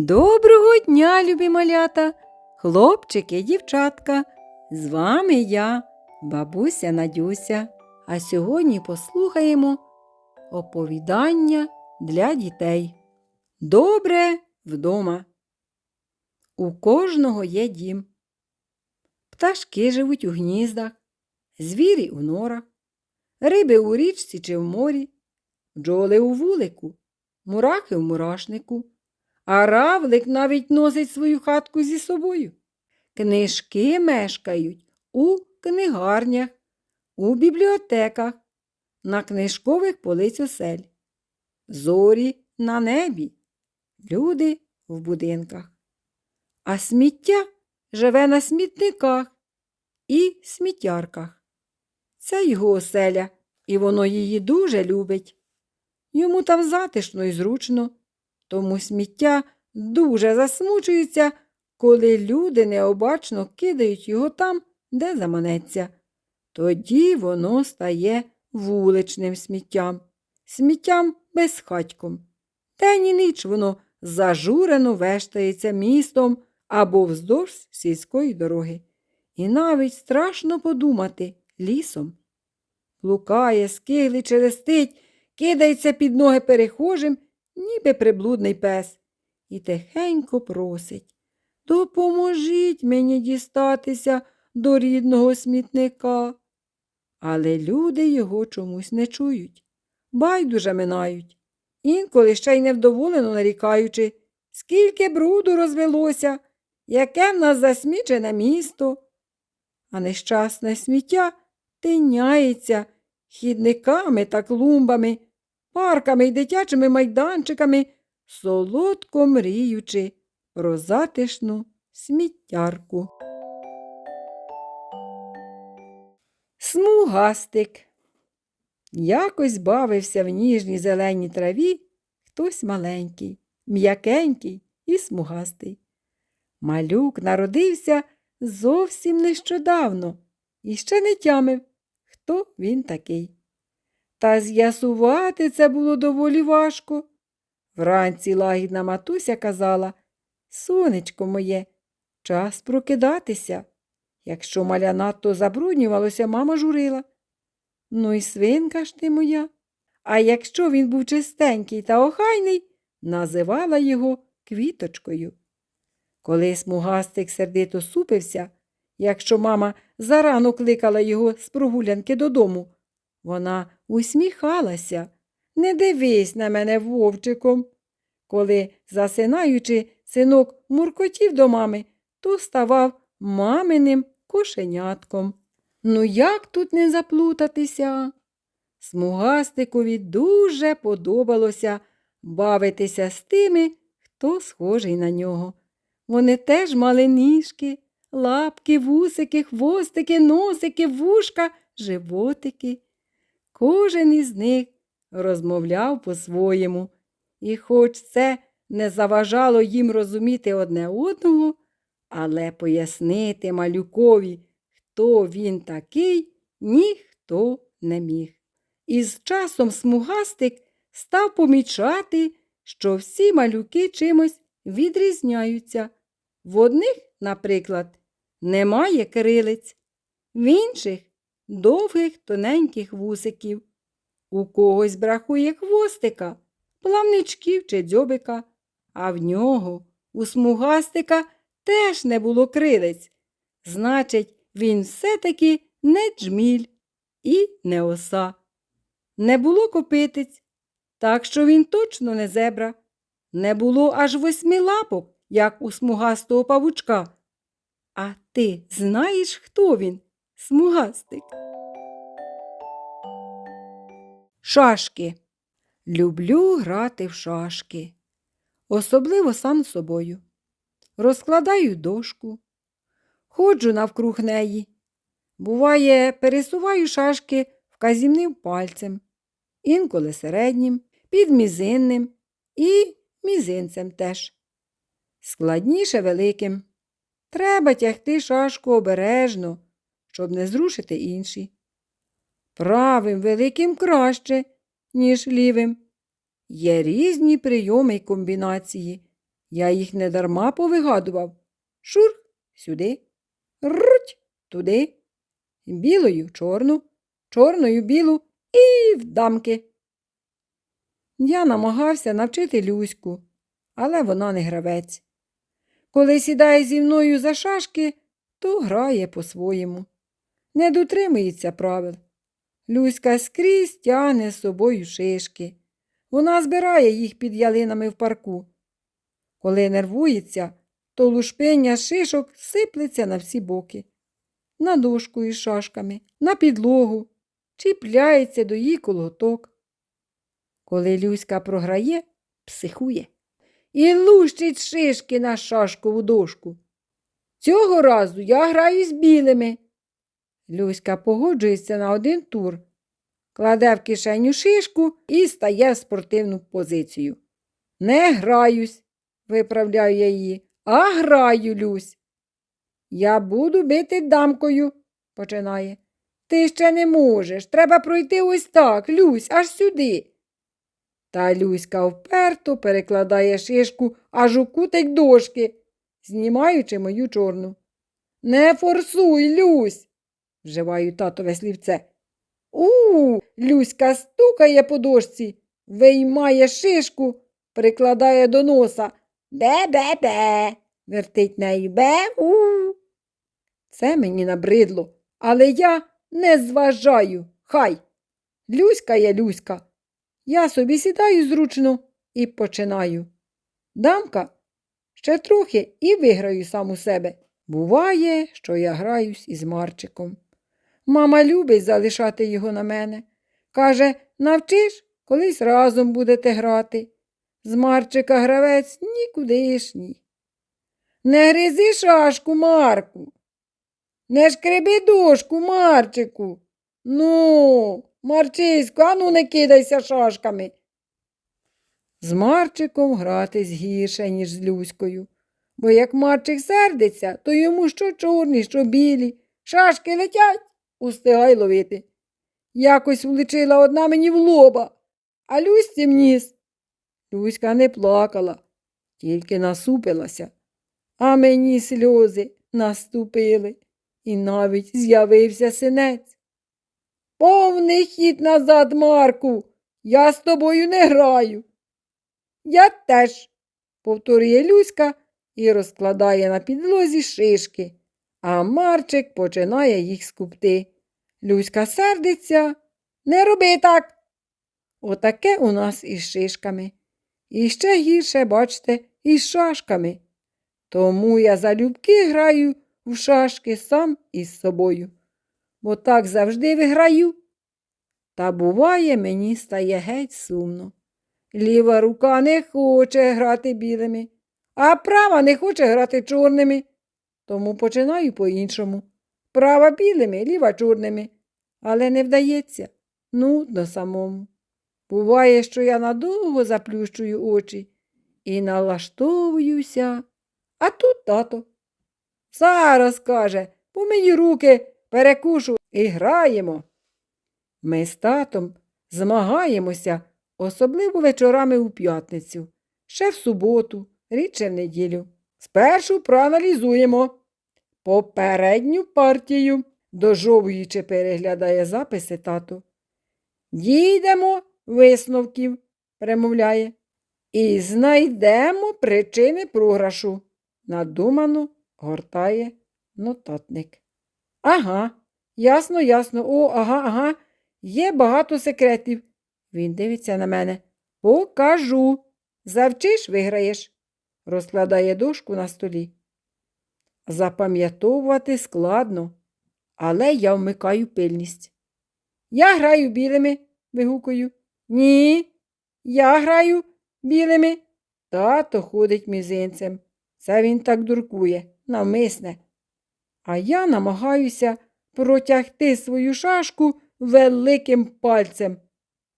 Доброго дня, любі малята, хлопчики, дівчатка. З вами я, бабуся Надюся. А сьогодні послухаємо оповідання для дітей. Добре вдома. У кожного є дім. Пташки живуть у гніздах, звірі у норах, риби у річці чи в морі, бджоли у вулику, мурахи в мурашнику. А равлик навіть носить свою хатку зі собою. Книжки мешкають у книгарнях, у бібліотеках, на книжкових полиць осель, зорі на небі, люди в будинках. А сміття живе на смітниках і сміттярках. Це його оселя, і воно її дуже любить. Йому там затишно і зручно. Тому сміття дуже засмучується, коли люди необачно кидають його там, де заманеться. Тоді воно стає вуличним сміттям, сміттям безхатьком. День і ніч воно зажурено вештається містом або вздовж сільської дороги. І навіть страшно подумати лісом. Лукає, скиглить, челестить, кидається під ноги перехожим ніби приблудний пес, і тихенько просить Допоможіть мені дістатися до рідного смітника. Але люди його чомусь не чують, байдуже минають, інколи ще й невдоволено нарікаючи, скільки бруду розвелося, яке в нас засмічене місто. А нещасне сміття тиняється хідниками та клумбами парками й дитячими майданчиками, солодко мріючи про затишну сміттярку. Смугастик. Якось бавився в ніжній зеленій траві хтось маленький, м'якенький і смугастий. Малюк народився зовсім нещодавно і ще не тямив, хто він такий. Та з'ясувати це було доволі важко. Вранці лагідна матуся казала Сонечко моє, час прокидатися. Якщо маля надто забруднювалося, мама журила. Ну і свинка ж ти моя. А якщо він був чистенький та охайний, називала його квіточкою. Коли смугастик сердито супився, якщо мама зарано кликала його з прогулянки додому, вона усміхалася. Не дивись на мене вовчиком. Коли, засинаючи, синок муркотів до мами, то ставав маминим кошенятком. Ну, як тут не заплутатися? Смугастикові дуже подобалося бавитися з тими, хто схожий на нього. Вони теж мали ніжки, лапки, вусики, хвостики, носики, вушка, животики. Кожен із них розмовляв по-своєму, і хоч це не заважало їм розуміти одне одного, але пояснити малюкові, хто він такий, ніхто не міг. І з часом смугастик став помічати, що всі малюки чимось відрізняються. В одних, наприклад, немає крилиць, в інших довгих тоненьких вусиків. У когось бракує хвостика, плавничків чи дзьобика, а в нього, у смугастика, теж не було крилець. Значить, він все-таки не джміль і не оса. Не було копитиць, так що він точно не зебра. Не було аж восьми лапок, як у смугастого павучка. А ти знаєш, хто він? Смугастик. Шашки. Люблю грати в шашки. Особливо сам собою. Розкладаю дошку, ходжу навкруг неї. Буває, пересуваю шашки вказівним пальцем, інколи середнім, підмізинним і мізинцем теж. Складніше великим. Треба тягти шашку обережно, щоб не зрушити інші. Правим великим краще, ніж лівим. Є різні прийоми й комбінації, Я їх не дарма повигадував. Шур сюди, руть туди, білою чорну, чорною білу і в дамки. Я намагався навчити Люську, але вона не гравець. Коли сідає зі мною за шашки, то грає по-своєму. Не дотримується правил. Люська скрізь тягне з собою шишки. Вона збирає їх під ялинами в парку. Коли нервується, то лушпиння шишок сиплеться на всі боки, на дошку із шашками, на підлогу, чіпляється до її колготок. Коли Люська програє, психує і лущить шишки на шашкову дошку. Цього разу я граю з білими. Люська погоджується на один тур, кладе в кишеню шишку і стає в спортивну позицію. Не граюсь, виправляю я її, а граю, Люсь. Я буду бити дамкою, починає. Ти ще не можеш. Треба пройти ось так, Люсь, аж сюди. Та Люська вперто перекладає шишку аж у кутик дошки, знімаючи мою чорну. Не форсуй, Люсь, вживаю татове слівце. У, Люська стукає по дошці, виймає шишку, прикладає до носа. Бе-бе-бе, вертить нею бе-у. Це мені набридло, але я не зважаю. Хай. Люська є Люська. Я собі сідаю зручно і починаю. Дамка ще трохи і виграю сам у себе. Буває, що я граюсь із Марчиком. Мама любить залишати його на мене. Каже, навчиш, колись разом будете грати. З Марчика гравець нікудишній. Не гризи шашку, Марку. Не шкреби дошку, Марчику. Ну, Марчисько, ану не кидайся шашками. З Марчиком гратись гірше, ніж з Люською. Бо як Марчик сердиться, то йому що чорні, що білі. Шашки летять, устигай ловити. Якось влучила одна мені в лоба, а Люські в ніс. Люська не плакала, тільки насупилася, а мені сльози наступили, і навіть з'явився синець. Повний хід назад, Марку. Я з тобою не граю. Я теж, повторює Люська і розкладає на підлозі шишки, а Марчик починає їх скупти. Люська сердиться. Не роби так. Отаке у нас із шишками. І ще гірше, бачите, із шашками. Тому я залюбки граю в шашки сам із собою бо так завжди виграю. Та буває, мені стає геть сумно. Ліва рука не хоче грати білими, а права не хоче грати чорними. Тому починаю по-іншому. Права білими, ліва чорними. Але не вдається. Нудно самому. Буває, що я надовго заплющую очі і налаштовуюся. А тут тато. Зараз, каже, помий руки, перекушу і граємо. Ми з татом змагаємося, особливо вечорами у п'ятницю, ще в суботу, рідше в неділю. Спершу проаналізуємо попередню партію, дожовуючи переглядає записи тато. Дійдемо висновків, примовляє, і знайдемо причини програшу. Надумано гортає нотатник. Ага, ясно, ясно. О, ага, ага. Є багато секретів. Він дивиться на мене. Покажу. Завчиш, виграєш, розкладає дошку на столі. Запам'ятовувати складно, але я вмикаю пильність. Я граю білими, вигукую. Ні, я граю білими. Тато ходить мізинцем. Це він так дуркує, навмисне а я намагаюся протягти свою шашку великим пальцем.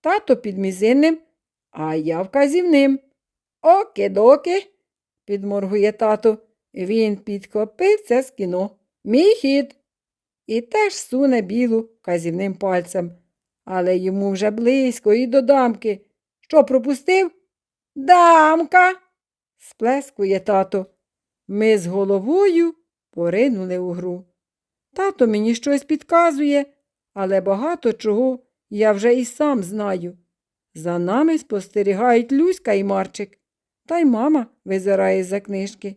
Тато під мізинним, а я вказівним. Оки-доки, підморгує тато. Він підхопив з кіно. Мій хід. І теж суне білу вказівним пальцем. Але йому вже близько і до дамки. Що пропустив? Дамка. сплескує тато. Ми з головою поринули у гру. Тато мені щось підказує, але багато чого я вже і сам знаю. За нами спостерігають Люська і Марчик, та й мама визирає за книжки.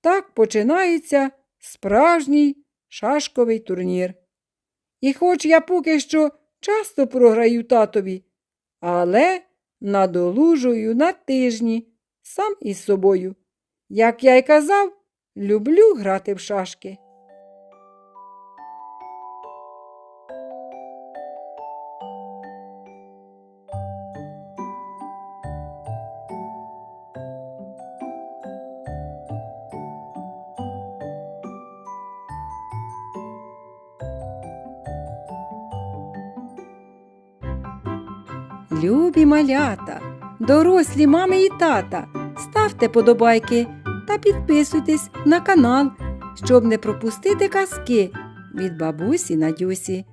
Так починається справжній шашковий турнір. І хоч я поки що часто програю татові, але надолужую на тижні сам із собою. Як я й казав, люблю грати в шашки. Любі малята, дорослі мами і тата, ставте подобайки та підписуйтесь на канал, щоб не пропустити казки від бабусі Надюсі.